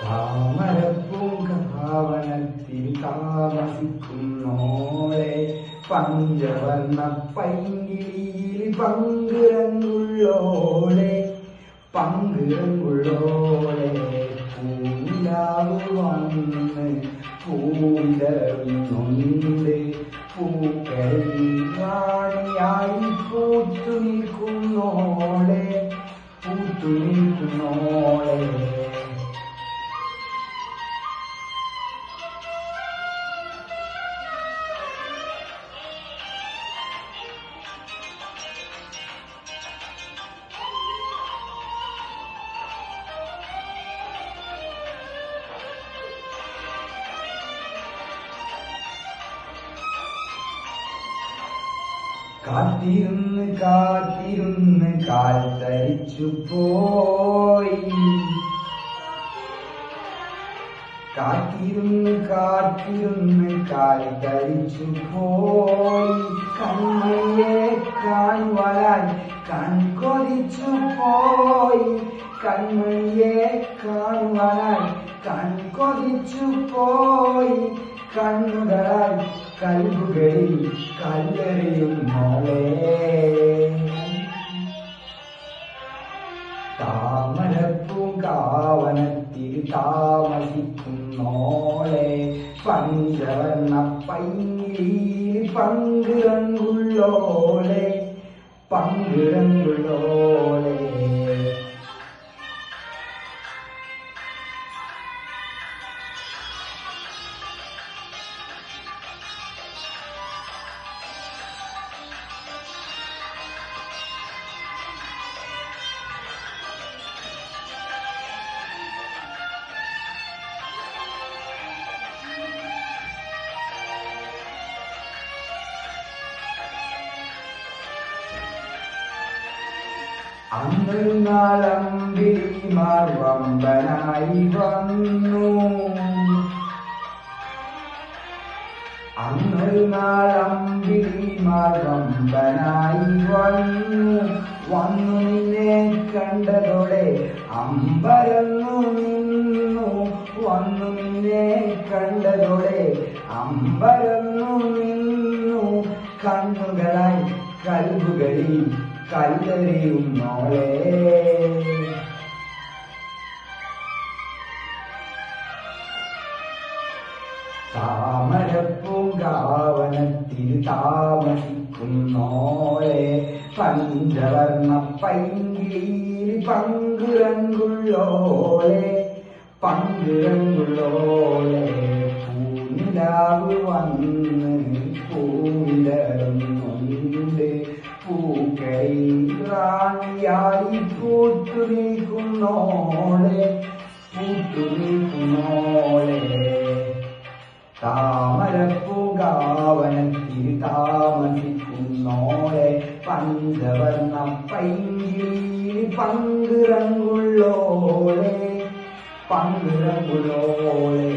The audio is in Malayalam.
താമരപ്പൂങ്കാവനത്തിൽ താമസിക്കുന്നോളെ പഞ്ചവർണ പൈങ്കിളിയിൽ പങ്കുരങ്ങുള്ളോളെ പങ്കുരങ്ങുള്ളോളെ പൂലാവ് വന്ന് പൂവിടറുന്നുണ്ട് പൂക്കളിൽ പൂത്തു നിൽക്കുന്നോളെ കാത്തിരുന്ന് കാത്തിരുന്ന് കാൽ തരിച്ചു പോയി. കാത്തിരുന്ന് കാത്തിരുന്ന് കാൽ തരിച്ചു പോയി. കണ്ണയെ കാണുവാൻ കൺകൊതിച്ചു പോയി. കണ്ണയെ കാണുവാൻ കൺകൊതിച്ചു പോയി. കണ്ണുകളാൽ കൽബുകളിൽ കല്ലെറിയും മോളെ. താമരപ്പൂങ്കാവനത്തിൽ താമസിക്കുന്നോളെ. പഞ്ചവർണ പൈങ്കിളിയിൽ പങ്കിറങ്ങുള്ളോളെ പങ്കിറങ്ങുള്ളോളെ അന്നൊരു നാളമ്പിളിമാർ വമ്പനായി വന്നു. അന്നൊരു നാളമ്പിളിമാർ വമ്പനായി വന്നു. വന്നു നിന്നെ കണ്ടതോടെ അമ്പരന്നു നിന്നു. വന്നു നിന്നെ കണ്ടതോടെ അമ്പരന്നു നിന്നു. കണ്ണുകളായി കൽബുകളിൽ കല്ലെറിയും മോളെ. താമരപ്പൂങ്കാവനത്തിൽ താമസിക്കുന്നോളെ പഞ്ചവർണ പൈങ്കിളിയിൽ പങ്കുരങ്കുള്ളോളെ. പങ്കുരങ്കുള്ളോളെ പൂനിലാവ് വന്ന് പൂവിടറുന്നുണ്ട് പൂക്കളിൽ റാണിയായി പൂത്തു നിൽക്കുന്നോളെ പൂത്തു നിൽക്കുന്നോളെ താമരപ്പൂങ്കാവനത്തിൽ താമസിക്കുന്നോളെ പഞ്ചവർണ പൈങ്കിളിയിൽ പങ്കിറങ്ങുള്ളോളെ പങ്കിറങ്ങുള്ളോളെ.